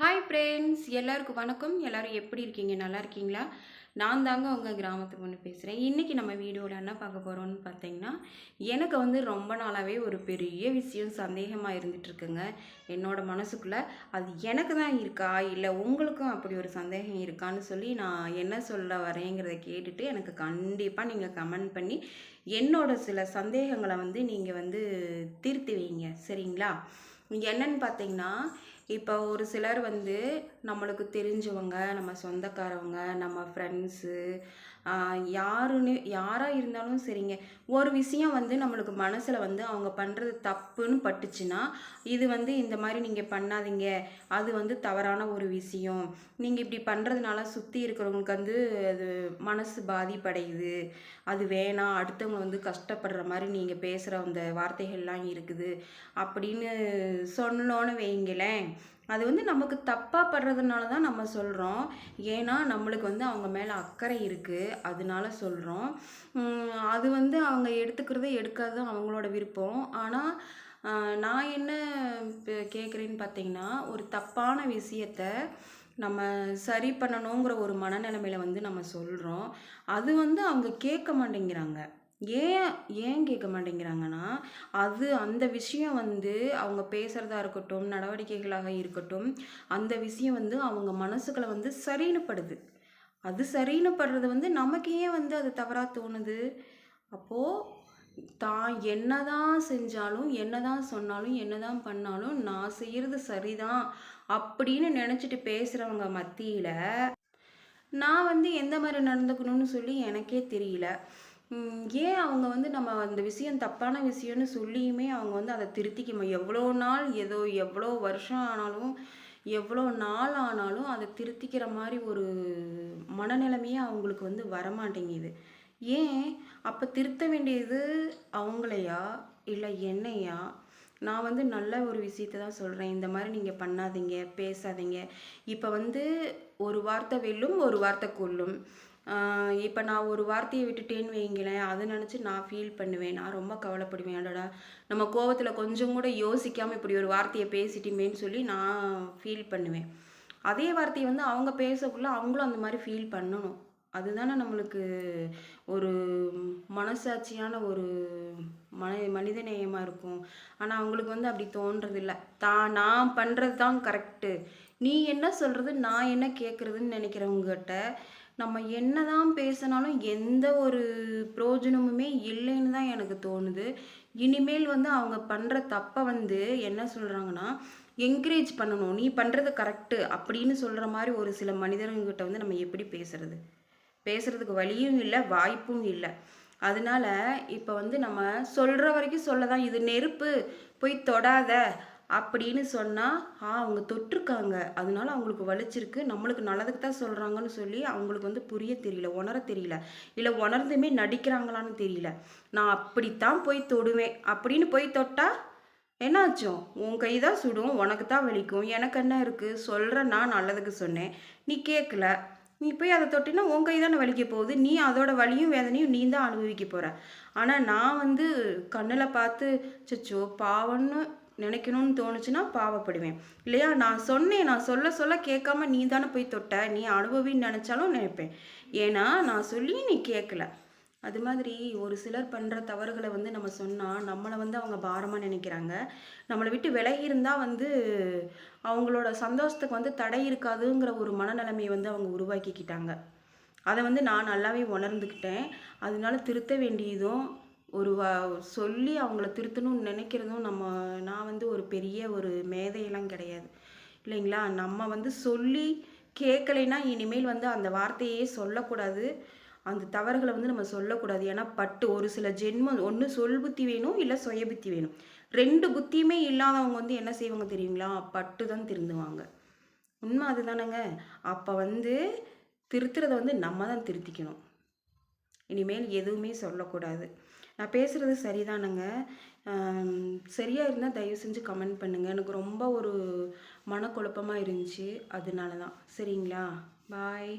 Hi friends எல்லாருக்கும் வணக்கம். எல்லாரும் எப்படி இருக்கீங்க? நல்லா இருக்கீங்களா? நான் தாங்க உங்கள் கிராமத்து பொண்ணு பேசுகிறேன் இன்றைக்கி நம்ம வீடியோவில் என்ன பார்க்க போகிறோம்னு பார்த்தீங்கன்னா எனக்கு வந்து ரொம்ப நாளாகவே ஒரு பெரிய விஷயம் சந்தேகமாக இருந்துகிட்ருக்குங்க. என்னோடய மனசுக்குள்ளே அது எனக்கு தான் இருக்கா? இல்லை உங்களுக்கும் அப்படி ஒரு சந்தேகம் இருக்கான்னு சொல்லி நான் என்ன சொல்ல வரேங்கிறத கேட்டுட்டு எனக்கு கண்டிப்பாக நீங்கள் கமெண்ட் பண்ணி என்னோட சில சந்தேகங்களை வந்து நீங்கள் வந்து தீர்த்து வைங்க. சரிங்களா? என்னன்னு பார்த்தீங்கன்னா இப்போ ஒரு சிலர் வந்து நம்மளுக்கு தெரிஞ்சவங்க நம்ம சொந்தக்காரவங்க நம்ம ஃப்ரெண்ட்ஸு யாருன்னு யாராக இருந்தாலும் சரிங்க. ஒரு விஷயம் வந்து நம்மளுக்கு மனசில் வந்து அவங்க பண்ணுறது தப்புன்னு பட்டுச்சுன்னா இது வந்து இந்த மாதிரி நீங்கள் பண்ணாதீங்க. அது வந்து தவறான ஒரு விஷயம். நீங்கள் இப்படி பண்ணுறதுனால சுற்றி இருக்கிறவங்களுக்கு வந்து அது மனசு பாதிப்படையுது. அது வேணாம் அடுத்தவங்க வந்து கஷ்டப்படுற மாதிரி நீங்கள் பேசுகிற அந்த வார்த்தைகள்லாம் இருக்குது. அப்படின்னு சொன்னோன்னு வைங்களேன் அது வந்து நமக்கு தப்பாக படுறதுனால தான் நம்ம சொல்கிறோம் ஏன்னா நம்மளுக்கு வந்து அவங்க மேலே அக்கறை இருக்குது அதனால சொல்கிறோம் அது வந்து அவங்க எடுத்துக்கிறதே எடுக்காததும் அவங்களோட விருப்பம். ஆனால் நான் என்ன கேட்குறேன்னு பார்த்தீங்கன்னா ஒரு தப்பான விஷயத்த நம்ம சரி பண்ணணுங்கிற ஒரு மனநிலைமையில வந்து நம்ம சொல்கிறோம் அது வந்து அவங்க கேட்க மாட்டேங்கிறாங்க. ஏன் ஏன் கேட்க மாட்டேங்கிறாங்கன்னா அது அந்த விஷயம் வந்து அவங்க பேசுகிறதா இருக்கட்டும் நடவடிக்கைகளாக இருக்கட்டும் அந்த விஷயம் வந்து அவங்க மனசுக்களை வந்து சரின்னு படுது அது சரின்னு படுறது வந்து நமக்கு ஏன் வந்து அது தவறாக தோணுது? அப்போது தான் என்ன தான் செஞ்சாலும் என்ன தான் சொன்னாலும் என்ன தான் பண்ணாலும் நான் செய்கிறது சரிதான் அப்படின்னு நினச்சிட்டு பேசுகிறவங்க மத்தியில் நான் வந்து எந்த மாதிரி நடந்துக்கணும்னு சொல்லி எனக்கே தெரியல. ஏன் அவங்க வந்து நம்ம அந்த விஷயம் தப்பான விஷயம்னு சொல்லியுமே அவங்க வந்து அதை திருத்திக்க எவ்வளோ நாள் ஏதோ எவ்வளோ வருஷம் ஆனாலும் எவ்வளோ நாள் ஆனாலும் அதை திருத்திக்கிற மாதிரி ஒரு மனநிலைமையே அவங்களுக்கு வந்து வரமாட்டேங்குது. ஏன்? அப்போ திருத்த வேண்டியது அவங்களையா? இல்லை என்னையா? நான் வந்து நல்ல ஒரு விஷயத்த தான் சொல்கிறேன் இந்த மாதிரி நீங்கள் பண்ணாதீங்க பேசாதீங்க. இப்போ வந்து ஒரு வார்த்தை வெல்லும் ஒரு வார்த்தை கொல்லும். இப்போ நான் ஒரு வார்த்தையை விட்டுட்டேன்னு வைங்களேன் அதை நினச்சி நான் ஃபீல் பண்ணுவேன். நான் ரொம்ப கவலைப்படுவேன். அடடா. நம்ம கோவத்தில் கொஞ்சம் கூட யோசிக்காமல் இப்படி ஒரு வார்த்தையை பேசிட்டுமேன்னு சொல்லி நான் ஃபீல் பண்ணுவேன். அதே வார்த்தையை வந்து அவங்க பேசக்குள்ள அவங்களும் அந்த மாதிரி ஃபீல் பண்ணணும். அதுதானே நம்மளுக்கு ஒரு மனசாட்சியான ஒரு மன மனித நேயமாக இருக்கும். ஆனால் அவங்களுக்கு வந்து அப்படி தோன்றதில்லை. தான் நான் பண்ணுறது தான் கரெக்டு நீ என்ன சொல்கிறது நான் என்ன கேட்குறதுன்னு நினைக்கிறவங்ககிட்ட நம்ம என்ன தான் பேசினாலும் எந்த ஒரு பிரயோஜனமுமே இல்லைன்னு தான் எனக்கு தோணுது. இனிமேல் வந்து அவங்க பண்ணுற தப்பை வந்து என்ன சொல்கிறாங்கன்னா என்கரேஜ் பண்ணணும். நீ பண்ணுறது கரெக்டு அப்படின்னு சொல்கிற மாதிரி ஒரு சில மனிதர்கிட்ட வந்து நம்ம எப்படி பேசுறது? பேசுறதுக்கு வழியும் இல்லை வாய்ப்பும் இல்லை. அதனால இப்போ வந்து நம்ம சொல்கிற வரைக்கும் சொல்ல தான் இது நெருப்பு. போய் தொடாத. அப்படின்னு சொன்னால் ஆ அவங்க தொட்டிருக்காங்க. அதனால அவங்களுக்கு வலிச்சிருக்கு. நம்மளுக்கு நல்லதுக்கு தான் சொல்கிறாங்கன்னு சொல்லி அவங்களுக்கு வந்து புரிய தெரியல உணர தெரியல. இல்லை உணர்ந்துமே நடிக்கிறாங்களான்னு தெரியல. நான் அப்படித்தான் போய் தொடுவேன். அப்படின்னு போய் தொட்டால் என்னாச்சும் உன் கை தான் சுடும். உனக்கு தான் வலிக்கும். எனக்கு என்ன இருக்குது சொல்கிற நான் நல்லதுக்கு சொன்னேன். நீ கேட்கல நீ போய் அதை தொட்டினா உன் கை தானே வலிக்க போகுது. நீ அதோட வலியும் வேதனையும் நீ தான் அனுபவிக்க போகிற ஆனால் நான் வந்து கண்ணில் பார்த்து சச்சோ பாவன்னு நினைக்கணும்னு தோணுச்சுன்னா பாவப்படுவேன். இல்லையா? நான் சொன்னேன் நான் சொல்ல சொல்ல கேட்காம நீ தானே போய் தொட்ட நீ அனுபவின்னு நினச்சாலும் நினைப்பேன். ஏன்னா நான் சொல்லி நீ கேட்கல. அது மாதிரி ஒரு சிலர் பண்ணுற தவறுகளை வந்து நம்ம சொன்னால் நம்மளை வந்து அவங்க பாரமாக நினைக்கிறாங்க. நம்மளை விட்டு விலகி இருந்தால் வந்து அவங்களோட சந்தோஷத்துக்கு வந்து தடை இருக்காதுங்கிற ஒரு மனநிலைமையை வந்து அவங்க உருவாக்கிக்கிட்டாங்க. அதை வந்து நான் நல்லாவே உணர்ந்துக்கிட்டேன். அதனால திருத்த வேண்டியதும் ஒரு வா சொல்லி அவங்கள திருத்தணும்னு நினைக்கிறதும் நம்ம நான் வந்து ஒரு பெரிய ஒரு மேதையெல்லாம் கிடையாது. இல்லைங்களா? நம்ம வந்து சொல்லி கேட்கலைன்னா இனிமேல் வந்து அந்த வார்த்தையே சொல்லக்கூடாது. அந்த தவறுகளை வந்து நம்ம சொல்லக்கூடாது. ஏன்னா பட்டு ஒரு சில ஜென்மம் ஒன்று சொல் புத்தி வேணும் இல்லை சுய புத்தி வேணும். ரெண்டு புத்தியுமே இல்லாதவங்க வந்து என்ன செய்வாங்க தெரியுங்களா? பட்டு தான் திருந்துவாங்க. உண்மை அதுதானங்க. அப்போ வந்து திருத்துறதை வந்து நம்ம தான் திருத்திக்கணும். இனிமேல் எதுவுமே சொல்லக்கூடாது. நான் பேசுகிறது சரிதானுங்க? சரியாக இருந்தால் தயவு செஞ்சு கமெண்ட் பண்ணுங்கள் எனக்கு ரொம்ப ஒரு மனக்குழப்பமாக இருந்துச்சு. அதனால தான் சரிங்களா? பாய்